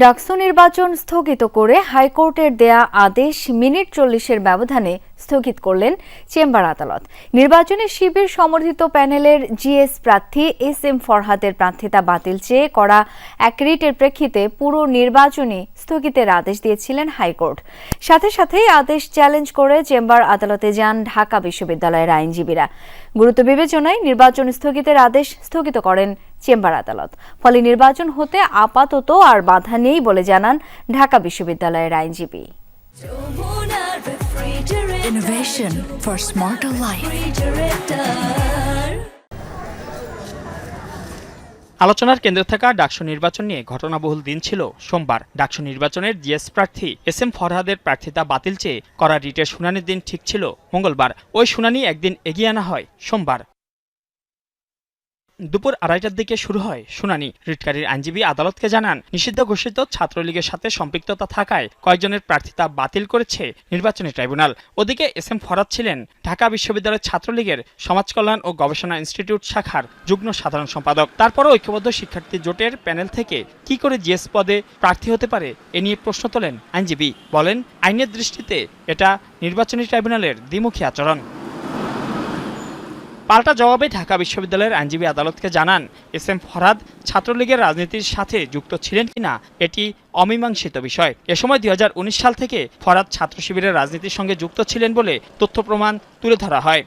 ডাকসু নির্বাচন স্থগিত করে হাইকোর্টের দেয়া আদেশ মিনিট চল্লিশের ব্যবধানে স্থগিত করলেন চেম্বার আদালত। নির্বাচনে শিবির সমর্থিত প্যানেলের জিএস প্রার্থী এস এম ফরহাদের প্রার্থিতা বাতিল চেয়ে করা এক রিটের প্রেক্ষিতে পুরো নির্বাচনই স্থগিতের আদেশ দিয়েছিলেন হাইকোর্ট। সাথে সাথেই আদেশ চ্যালেঞ্জ করে চেম্বার আদালতে যান ঢাকা বিশ্ববিদ্যালয়ের আইনজীবীরা। গুরুত্ব বিবেচনায় নির্বাচন স্থগিতের আদেশ স্থগিত করেন চেম্বার আদালত। ফলে নির্বাচন হতে আপাতত আর বাধা নেই বলে জানান ঢাকা বিশ্ববিদ্যালয়ের আইনজীবী। Innovation for smarter life. আলোচনার কেন্দ্রে থাকা ডাকসু নির্বাচন নিয়ে ঘটনাবহুল দিন ছিল সোমবার। ডাকসু নির্বাচনের জিএস প্রার্থী এস এম ফরহাদের প্রার্থিতা বাতিল চেয়ে করা রিটের শুনানির দিন ঠিক ছিল মঙ্গলবার। ওই শুনানি একদিন এগিয়ে আনা হয় সোমবার। দুপুর আড়াইটার দিকে শুরু হয় শুনানি। রিটকারীর আইনজীবী আদালতকে জানান, নিষিদ্ধ ঘোষিত ছাত্রলীগের সাথে সম্পৃক্ততা থাকায় কয়েকজনের প্রার্থিতা বাতিল করেছে নির্বাচনী ট্রাইব্যুনাল। ওদিকে এস এম ফরাদ ছিলেন ঢাকা বিশ্ববিদ্যালয় ছাত্রলীগের সমাজ কল্যাণ ও গবেষণা ইনস্টিটিউট শাখার যুগ্ম সাধারণ সম্পাদক। তারপরও ঐক্যবদ্ধ শিক্ষার্থী জোটের প্যানেল থেকে কি করে জিএস পদে প্রার্থী হতে পারে এ নিয়ে প্রশ্ন তোলেন আইনজীবী। বলেন, আইনের দৃষ্টিতে এটা নির্বাচনী ট্রাইব্যুনালের দ্বিমুখী আচরণ। পাল্টা জবাবে ঢাকা বিশ্ববিদ্যালয়ের আইনজীবী আদালতকে জানান, এস এম ফরহাদ ছাত্রলীগের রাজনীতির সাথে যুক্ত ছিলেন কিনা, এটি অমীমাংসিত বিষয়। এ সময় দুই হাজার উনিশ সাল থেকে ফরাদ ছাত্র শিবিরের রাজনীতির সঙ্গে যুক্ত ছিলেন বলে তথ্য প্রমাণ তুলে ধরা হয়।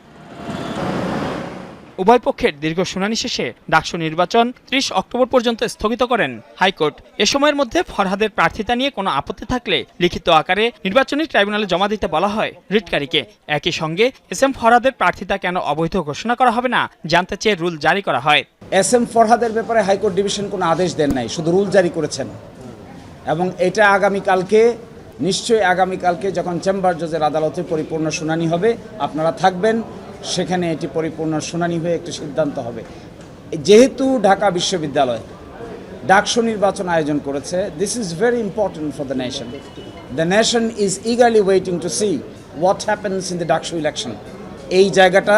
উভয় পক্ষের দীর্ঘ শুনানি শেষে ডাকসু নির্বাচন ত্রিশ অক্টোবর পর্যন্ত স্থগিত করেন। হাইকোর্ট এ সময়ের মধ্যে ফরহাদের প্রার্থিতা নিয়ে কোনো আপত্তি থাকলে লিখিত আকারে নির্বাচনী ট্রাইব্যুনালে জমা দিতে বলা হয়। রিটকারীকে একই সঙ্গে এস এম ফরহাদের প্রার্থিতা কেন অবৈধ ঘোষণা করা হবে না জানতে চেয়ে রুল জারি করা হয়। এস এম ফরহাদের ব্যাপারে হাইকোর্ট ডিভিশন কোনো আদেশ দেন নাই, শুধু রুল জারি করেছেন। এবং এটা আগামীকালকে, নিশ্চয়ই আগামীকালকে যখন চেম্বার জজের আদালতে পরিপূর্ণ শুনানি হবে, আপনারা থাকবেন। সেখানে এটি পরিপূর্ণ শুনানি হয়ে একটি সিদ্ধান্ত হবে। যেহেতু ঢাকা বিশ্ববিদ্যালয় ডাকসু নির্বাচন আয়োজন করেছে this is very important for the nation the nation is eagerly waiting to see what happens in the DUCSU election এই জায়গাটা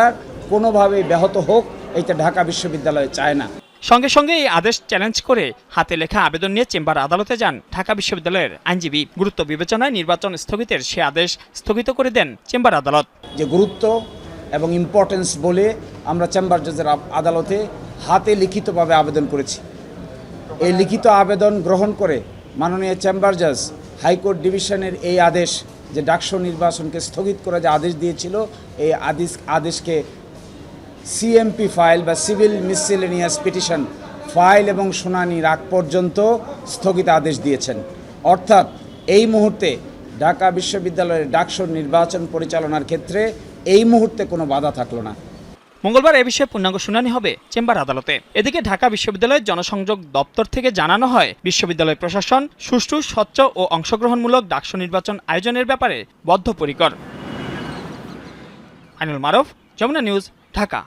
কোনোভাবেই ব্যাহত হোক এইটা ঢাকা বিশ্ববিদ্যালয় চায় না। সঙ্গে সঙ্গে এই আদেশ চ্যালেঞ্জ করে হাতে লেখা আবেদন নিয়ে চেম্বার আদালতে যান ঢাকা বিশ্ববিদ্যালয়ের আইনজীবী। গুরুত্ব বিবেচনায় নির্বাচন স্থগিতের সে আদেশ স্থগিত করে দেন চেম্বার আদালত। যে গুরুত্ব এবং ইম্পর্টেন্স বলে আমরা চেম্বার জজের আদালতে হাতে লিখিতভাবে আবেদন করেছি। এই লিখিত আবেদন গ্রহণ করে মাননীয় চেম্বার জজ হাইকোর্ট ডিভিশনের এই আদেশ, যে ডাকসু নির্বাচনকে স্থগিত করে যে আদেশ দিয়েছিল, এই আদেশ, আদেশকে সিএমপি ফাইল বা সিভিল মিসসেলেনিয়াস পিটিশন ফাইল এবং শুনানির আগ পর্যন্ত স্থগিত আদেশ দিয়েছেন। অর্থাৎ এই মুহূর্তে ঢাকা বিশ্ববিদ্যালয়ের ডাকসুর নির্বাচন পরিচালনার ক্ষেত্রে এই মুহূর্তে কোনো বাধা থাকল না। মঙ্গলবার এ বিষয়ে পূর্ণাঙ্গ শুনানি হবে চেম্বার আদালতে। এদিকে ঢাকা বিশ্ববিদ্যালয়ের জনসংযোগ দপ্তর থেকে জানানো হয়, বিশ্ববিদ্যালয় প্রশাসন সুষ্ঠু, স্বচ্ছ ও অংশগ্রহণমূলক ডাকসু নির্বাচন আয়োজনের ব্যাপারে বদ্ধপরিকর। আইনুল মারফ, যমুনা নিউজ, ঢাকা।